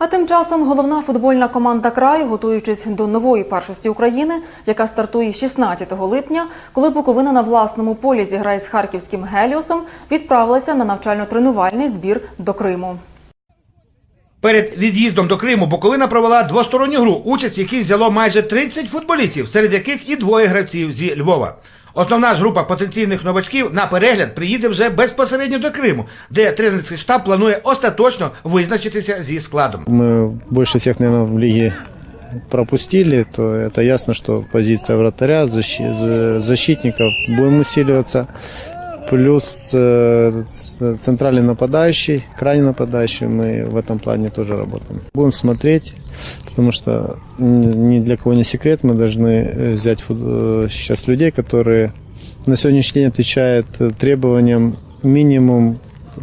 А тим часом головна футбольна команда краю, готуючись до нової першості України, яка стартує 16 липня, коли Буковина на власному полі зіграє з харківським Геліосом, відправилася на навчально-тренувальний збір до Криму. Перед від'їздом до Криму Буковина провела двосторонню гру, участь в якій взяло майже 30 футболістів, серед яких і двоє гравців зі Львова. Основна група потенційних новачків на перегляд приїде вже безпосередньо до Криму, де тренерський штаб планує остаточно визначитися зі складом. Ми більше всіх не в лігі пропустили, то это ясно, что позиция вратаря, защи- за- защитников будем усиливаться Плюс э, ц- центральный нападающий, крайний нападающий, мы в этом плане тоже работаем. Будем смотреть, потому что м, ни для кого не секрет, мы должны э, взять фут- э, сейчас людей, которые на сегодняшний день отвечают э, требованиям минимум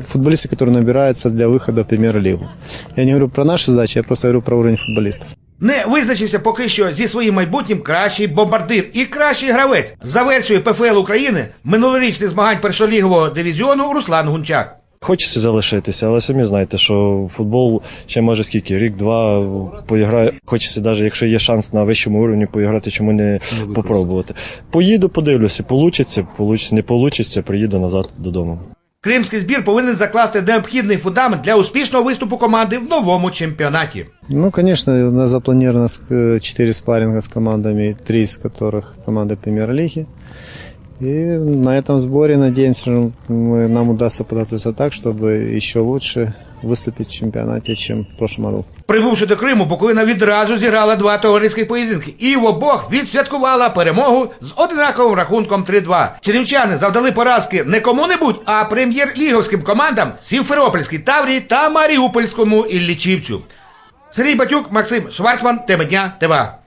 футболисты, которые набираются для выхода в премьер-лигу. Я не говорю про наши задачи, я просто говорю про уровень футболистов. Не визначився поки що зі своїм майбутнім кращий бомбардир і кращий гравець. За версією ПФЛ України минулорічних змагань першолігового дивізіону Руслан Гунчак. Хочеться залишитися, але самі знаєте, що футбол ще може скільки, рік-два поіграє. Хочеться, навіть якщо є шанс на вищому уровні поіграти, чому не попробувати. Поїду, подивлюся, получиться, не получиться, приїду назад додому. Кримський збір повинен закласти необхідний фундамент для успішного виступу команди в новому чемпіонаті. Ну, конечно, у нас запланировано ск- четыре спарринга с командами, три из которых команды премьер-лиги. И на этом сборе, надеемся, что мы, нам удастся подготовиться так, чтобы еще лучше выступить в чемпионате, чем в прошлом году. Прибувши до Криму, Буковина відразу зіграла два товариських поєдинки і в обох відсвяткувала перемогу з одинаковим рахунком 3-2. Чернівчани завдали поразки не кому-небудь, а прем'єр-ліговським командам Сімферопольській Таврії та Маріупольському Іллічівцю. Сергій Батюк, Максим Шварцман, теми дня, ТВА.